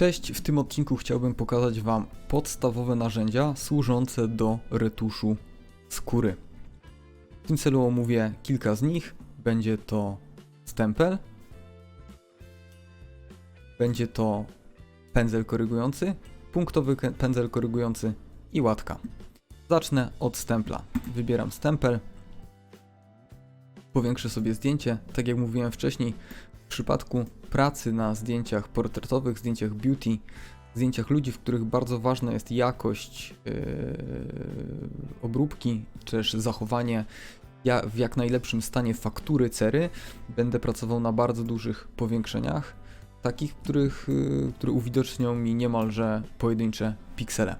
Cześć, w tym odcinku chciałbym pokazać Wam podstawowe narzędzia służące do retuszu skóry. W tym celu omówię kilka z nich. Będzie to stempel, będzie to pędzel korygujący, punktowy pędzel korygujący i łatka. Zacznę od stempla. Wybieram stempel, powiększę sobie zdjęcie. Tak jak mówiłem wcześniej, w przypadku pracy na zdjęciach portretowych, zdjęciach beauty, zdjęciach ludzi, w których bardzo ważna jest jakość yy, obróbki, czy też zachowanie ja, w jak najlepszym stanie faktury cery, będę pracował na bardzo dużych powiększeniach, takich, których, yy, które uwidocznią mi niemalże pojedyncze piksele.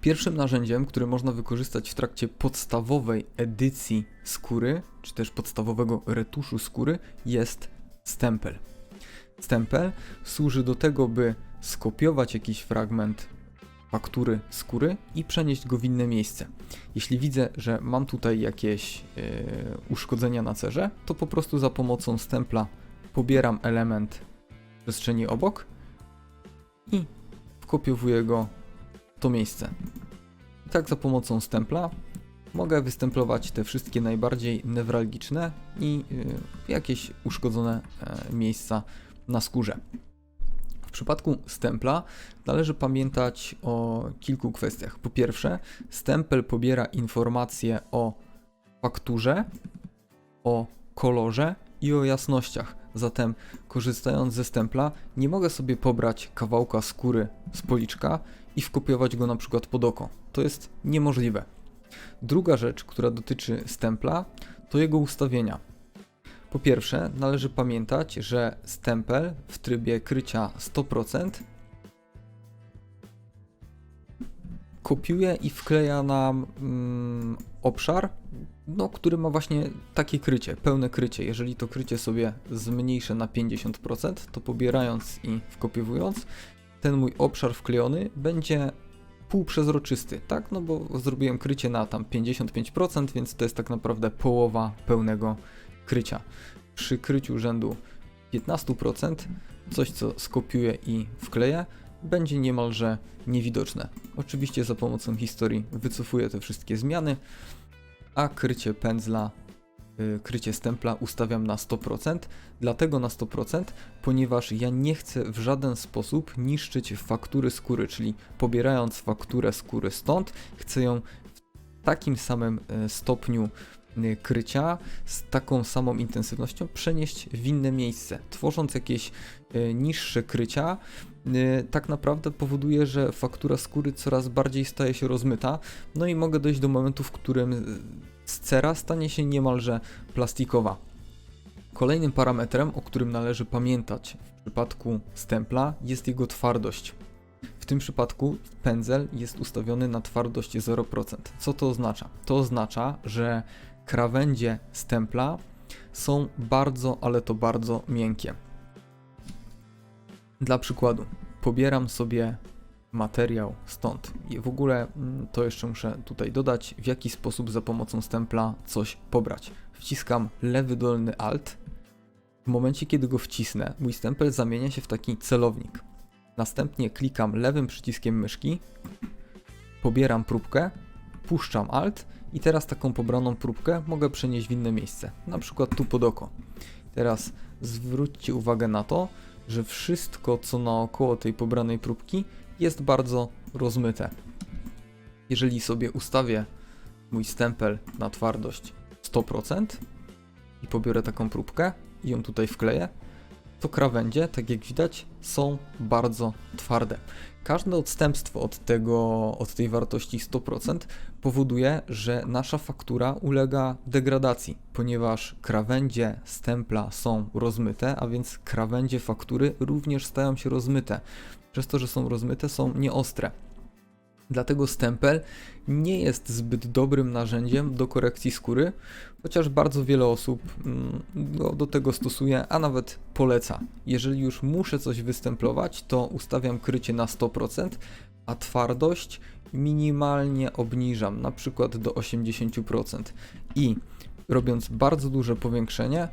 Pierwszym narzędziem, które można wykorzystać w trakcie podstawowej edycji skóry, czy też podstawowego retuszu skóry, jest stempel. Stempel służy do tego, by skopiować jakiś fragment faktury skóry i przenieść go w inne miejsce. Jeśli widzę, że mam tutaj jakieś yy, uszkodzenia na cerze, to po prostu za pomocą stempla pobieram element przestrzeni obok i wkopiowuję go w to miejsce. I tak za pomocą stempla mogę wystemplować te wszystkie najbardziej newralgiczne i y, jakieś uszkodzone e, miejsca na skórze. W przypadku stempla należy pamiętać o kilku kwestiach. Po pierwsze, stempel pobiera informacje o fakturze, o kolorze i o jasnościach. Zatem, korzystając ze stempla, nie mogę sobie pobrać kawałka skóry z policzka i wkopiować go na przykład pod oko. To jest niemożliwe. Druga rzecz, która dotyczy stempla, to jego ustawienia. Po pierwsze, należy pamiętać, że stempel w trybie krycia 100% kopiuje i wkleja nam mm, obszar, no, który ma właśnie takie krycie, pełne krycie. Jeżeli to krycie sobie zmniejszę na 50%, to pobierając i wkopiowując, ten mój obszar wklejony będzie półprzezroczysty, tak? No bo zrobiłem krycie na tam 55%, więc to jest tak naprawdę połowa pełnego krycia. Przy kryciu rzędu 15%, coś co skopiuję i wkleję, będzie niemalże niewidoczne. Oczywiście za pomocą historii wycofuję te wszystkie zmiany, a krycie pędzla, krycie stempla ustawiam na 100%. Dlatego na 100%, ponieważ ja nie chcę w żaden sposób niszczyć faktury skóry, czyli pobierając fakturę skóry stąd, chcę ją w takim samym y, stopniu y, krycia, z taką samą intensywnością przenieść w inne miejsce. Tworząc jakieś y, niższe krycia, y, tak naprawdę powoduje, że faktura skóry coraz bardziej staje się rozmyta, no i mogę dojść do momentu, w którym y, scera stanie się niemalże plastikowa. Kolejnym parametrem, o którym należy pamiętać w przypadku stempla, jest jego twardość. W tym przypadku pędzel jest ustawiony na twardość 0%. Co to oznacza? To oznacza, że krawędzie stempla są bardzo, ale to bardzo miękkie. Dla przykładu, pobieram sobie materiał stąd. I w ogóle mm, to jeszcze muszę tutaj dodać, w jaki sposób za pomocą stempla coś pobrać. Wciskam lewy dolny alt. W momencie, kiedy go wcisnę, mój stempel zamienia się w taki celownik. Następnie klikam lewym przyciskiem myszki, pobieram próbkę, puszczam alt i teraz taką pobraną próbkę mogę przenieść w inne miejsce, na przykład tu pod oko. Teraz zwróćcie uwagę na to, że wszystko co naokoło tej pobranej próbki jest bardzo rozmyte. Jeżeli sobie ustawię mój stempel na twardość 100% i pobiorę taką próbkę i ją tutaj wkleję, to krawędzie, tak jak widać, są bardzo twarde. Każde odstępstwo od, tego, od tej wartości 100% powoduje, że nasza faktura ulega degradacji, ponieważ krawędzie stempla są rozmyte, a więc krawędzie faktury również stają się rozmyte. Przez to, że są rozmyte, są nieostre. Dlatego stempel nie jest zbyt dobrym narzędziem do korekcji skóry, chociaż bardzo wiele osób mm, go do tego stosuje, a nawet poleca. Jeżeli już muszę coś wystemplować, to ustawiam krycie na 100%, a twardość minimalnie obniżam, na przykład do 80%. I robiąc bardzo duże powiększenie,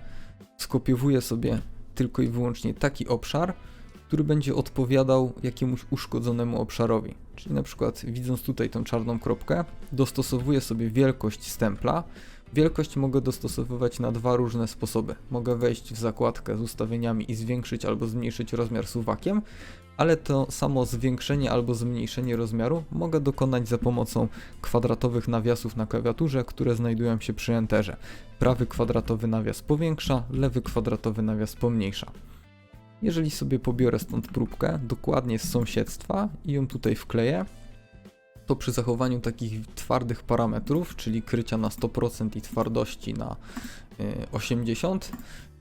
skopiowuję sobie tylko i wyłącznie taki obszar który będzie odpowiadał jakiemuś uszkodzonemu obszarowi. Czyli na przykład widząc tutaj tą czarną kropkę, dostosowuję sobie wielkość stempla. Wielkość mogę dostosowywać na dwa różne sposoby. Mogę wejść w zakładkę z ustawieniami i zwiększyć albo zmniejszyć rozmiar suwakiem, ale to samo zwiększenie albo zmniejszenie rozmiaru mogę dokonać za pomocą kwadratowych nawiasów na klawiaturze, które znajdują się przy Enterze. Prawy kwadratowy nawias powiększa, lewy kwadratowy nawias pomniejsza. Jeżeli sobie pobiorę stąd próbkę dokładnie z sąsiedztwa i ją tutaj wkleję, to przy zachowaniu takich twardych parametrów, czyli krycia na 100% i twardości na y, 80%,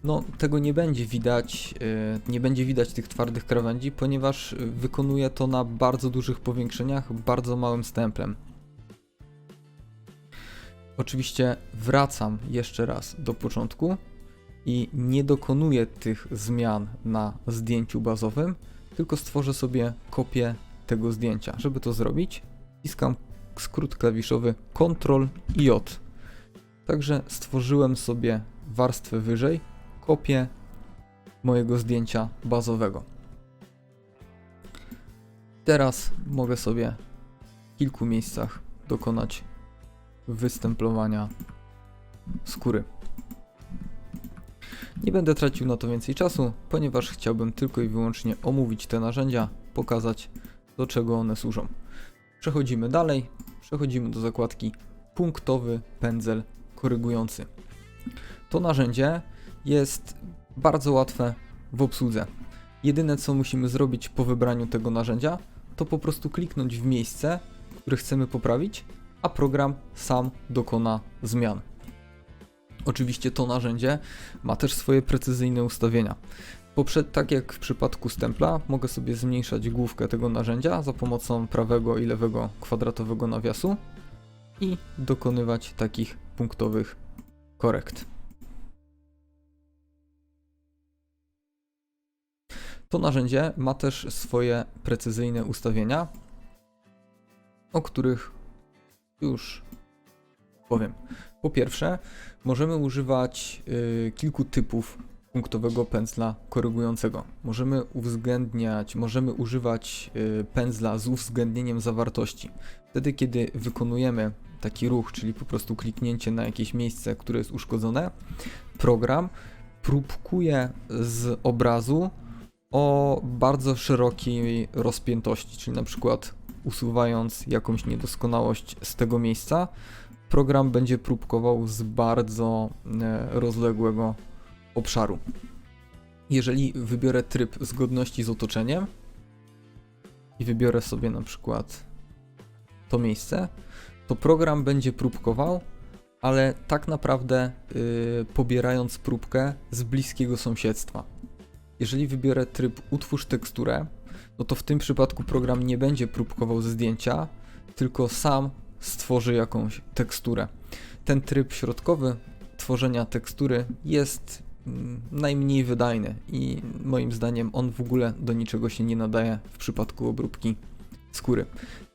no tego nie będzie widać, y, nie będzie widać tych twardych krawędzi, ponieważ y, wykonuję to na bardzo dużych powiększeniach, bardzo małym stemplem. Oczywiście wracam jeszcze raz do początku i nie dokonuję tych zmian na zdjęciu bazowym, tylko stworzę sobie kopię tego zdjęcia. Żeby to zrobić, wciskam skrót klawiszowy Ctrl i J. Także stworzyłem sobie warstwę wyżej, kopię mojego zdjęcia bazowego. Teraz mogę sobie w kilku miejscach dokonać wystemplowania skóry. Nie będę tracił na to więcej czasu, ponieważ chciałbym tylko i wyłącznie omówić te narzędzia, pokazać do czego one służą. Przechodzimy dalej, przechodzimy do zakładki punktowy pędzel korygujący. To narzędzie jest bardzo łatwe w obsłudze. Jedyne co musimy zrobić po wybraniu tego narzędzia, to po prostu kliknąć w miejsce, które chcemy poprawić, a program sam dokona zmian. Oczywiście to narzędzie ma też swoje precyzyjne ustawienia. Poprze tak jak w przypadku stempla, mogę sobie zmniejszać główkę tego narzędzia za pomocą prawego i lewego kwadratowego nawiasu i dokonywać takich punktowych korekt. To narzędzie ma też swoje precyzyjne ustawienia, o których już powiem. Po pierwsze, możemy używać y, kilku typów punktowego pędzla korygującego. Możemy uwzględniać, możemy używać y, pędzla z uwzględnieniem zawartości. Wtedy, kiedy wykonujemy taki ruch, czyli po prostu kliknięcie na jakieś miejsce, które jest uszkodzone, program próbkuje z obrazu o bardzo szerokiej rozpiętości, czyli na przykład usuwając jakąś niedoskonałość z tego miejsca, program będzie próbkował z bardzo e, rozległego obszaru. Jeżeli wybiorę tryb zgodności z otoczeniem i wybiorę sobie na przykład to miejsce, to program będzie próbkował, ale tak naprawdę yy, pobierając próbkę z bliskiego sąsiedztwa. Jeżeli wybiorę tryb utwórz teksturę, no to w tym przypadku program nie będzie próbkował ze zdjęcia, tylko sam stworzy jakąś teksturę. Ten tryb środkowy tworzenia tekstury jest mm, najmniej wydajny i moim zdaniem on w ogóle do niczego się nie nadaje w przypadku obróbki skóry.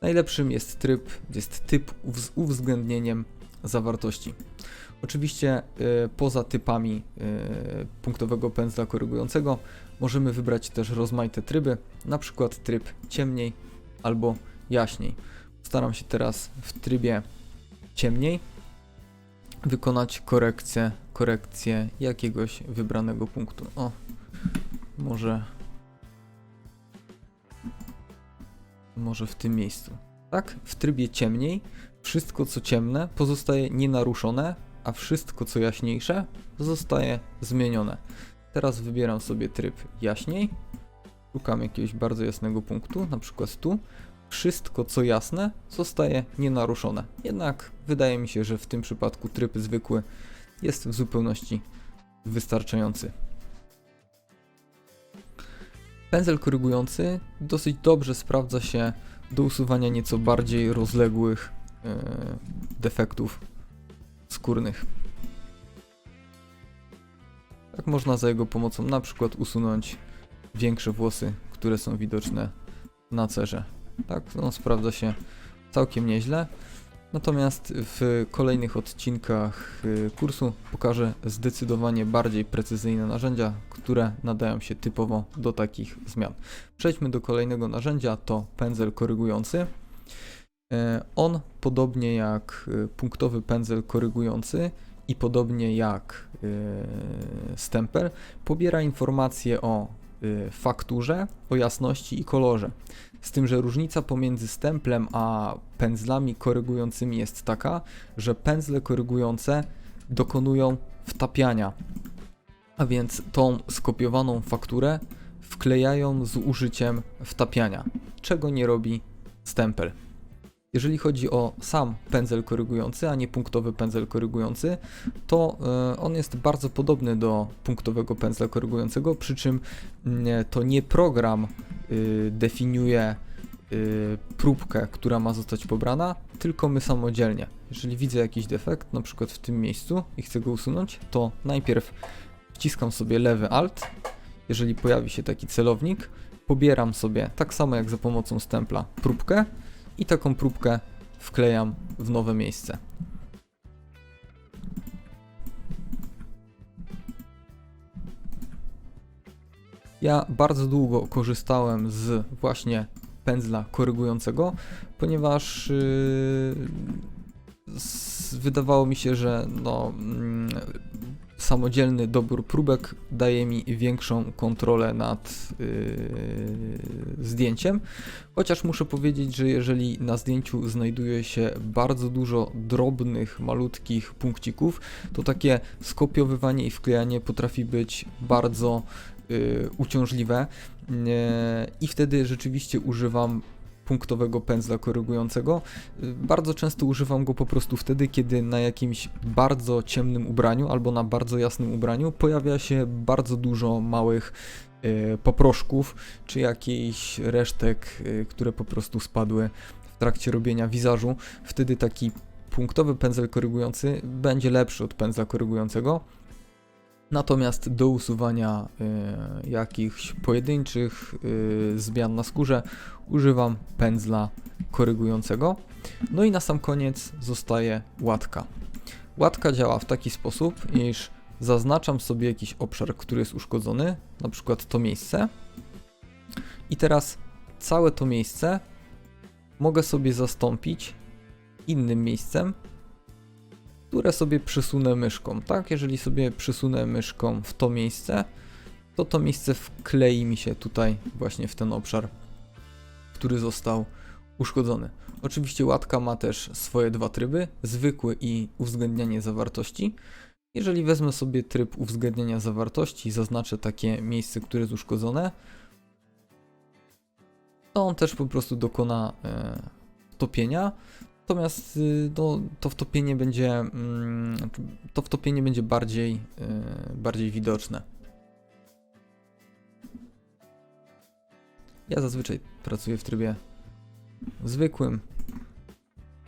Najlepszym jest tryb, jest typ z uwzględnieniem zawartości. Oczywiście y, poza typami y, punktowego pędzla korygującego możemy wybrać też rozmaite tryby, na przykład tryb ciemniej albo jaśniej. Staram się teraz w trybie ciemniej wykonać korekcję, korekcję jakiegoś wybranego punktu. O, może może w tym miejscu. Tak, w trybie ciemniej wszystko co ciemne pozostaje nienaruszone, a wszystko co jaśniejsze zostaje zmienione. Teraz wybieram sobie tryb jaśniej, szukam jakiegoś bardzo jasnego punktu, na przykład tu. Wszystko co jasne zostaje nienaruszone. Jednak wydaje mi się, że w tym przypadku tryb zwykły jest w zupełności wystarczający. Pędzel korygujący dosyć dobrze sprawdza się do usuwania nieco bardziej rozległych yy, defektów skórnych. Tak można za jego pomocą na przykład usunąć większe włosy, które są widoczne na cerze. Tak, no sprawdza się całkiem nieźle. Natomiast w kolejnych odcinkach y, kursu pokażę zdecydowanie bardziej precyzyjne narzędzia, które nadają się typowo do takich zmian. Przejdźmy do kolejnego narzędzia, to pędzel korygujący. E, On, podobnie jak y, punktowy pędzel korygujący i podobnie jak y, stempel, pobiera informacje o y, fakturze, o jasności i kolorze. Z tym, że różnica pomiędzy stemplem a pędzlami korygującymi jest taka, że pędzle korygujące dokonują wtapiania, a więc tą skopiowaną fakturę wklejają z użyciem wtapiania, czego nie robi stempel. Jeżeli chodzi o sam pędzel korygujący, a nie punktowy pędzel korygujący, to e, on jest bardzo podobny do punktowego pędzla korygującego, przy czym mm, to nie program definiuje y, próbkę, która ma zostać pobrana, tylko my samodzielnie. Jeżeli widzę jakiś defekt, na przykład w tym miejscu i chcę go usunąć, to najpierw wciskam sobie lewy alt. Jeżeli pojawi się taki celownik, pobieram sobie, tak samo jak za pomocą stempla, próbkę i taką próbkę wklejam w nowe miejsce. Ja bardzo długo korzystałem z właśnie pędzla korygującego, ponieważ yy, s- wydawało mi się, że no, mm, samodzielny dobór próbek daje mi większą kontrolę nad yy, zdjęciem. Chociaż muszę powiedzieć, że jeżeli na zdjęciu znajduje się bardzo dużo drobnych, malutkich punkcików, to takie skopiowywanie i wklejanie potrafi być bardzo uciążliwe Nie, i wtedy rzeczywiście używam punktowego pędzla korygującego. Y, Bardzo często używam go po prostu wtedy, kiedy na jakimś bardzo ciemnym ubraniu albo na bardzo jasnym ubraniu pojawia się bardzo dużo małych y, poproszków czy jakichś resztek, y, które po prostu spadły w trakcie robienia wizażu. Wtedy taki punktowy pędzel korygujący będzie lepszy od pędzla korygującego. Natomiast do usuwania y, jakichś pojedynczych y, zmian na skórze używam pędzla korygującego. No i na sam koniec zostaje łatka. Łatka działa w taki sposób, iż zaznaczam sobie jakiś obszar, który jest uszkodzony, na przykład to miejsce. I teraz całe to miejsce mogę sobie zastąpić innym miejscem, które sobie przysunę myszką, tak? Jeżeli sobie przysunę myszką w to miejsce, to to miejsce wklei mi się tutaj właśnie w ten obszar, który został uszkodzony. Oczywiście łatka ma też swoje dwa tryby, zwykły i uwzględnianie zawartości. Jeżeli wezmę sobie tryb uwzględniania zawartości zaznaczę takie miejsce, które jest uszkodzone, to on też po prostu dokona e, wtopienia. Natomiast y, no, to wtopienie będzie mm, to wtopienie będzie bardziej, y, bardziej widoczne. Ja zazwyczaj pracuję w trybie zwykłym.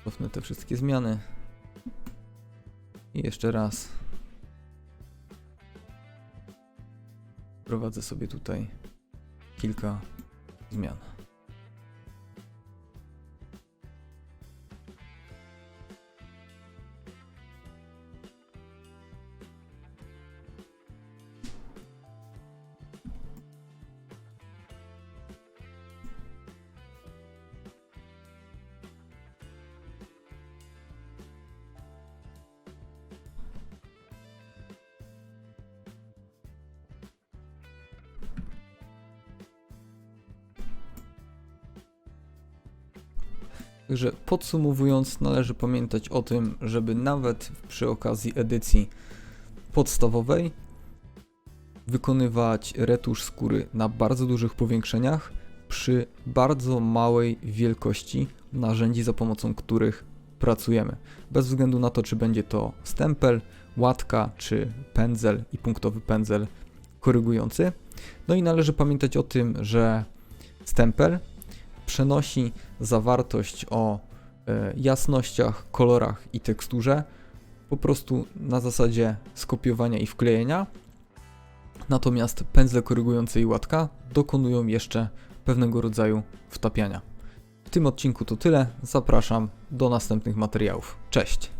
Cofnę te wszystkie zmiany. I jeszcze raz. Prowadzę sobie tutaj kilka zmian. Także podsumowując, należy pamiętać o tym, żeby nawet przy okazji edycji podstawowej wykonywać retusz skóry na bardzo dużych powiększeniach przy bardzo małej wielkości narzędzi, za pomocą których pracujemy. Bez względu na to, czy będzie to stempel, łatka, czy pędzel i punktowy pędzel korygujący. No i należy pamiętać o tym, że stempel przenosi zawartość o e, jasnościach, kolorach i teksturze po prostu na zasadzie skopiowania i wklejenia. Natomiast pędzle korygujące i łatka dokonują jeszcze pewnego rodzaju wtapiania. W tym odcinku to tyle. Zapraszam do następnych materiałów. Cześć!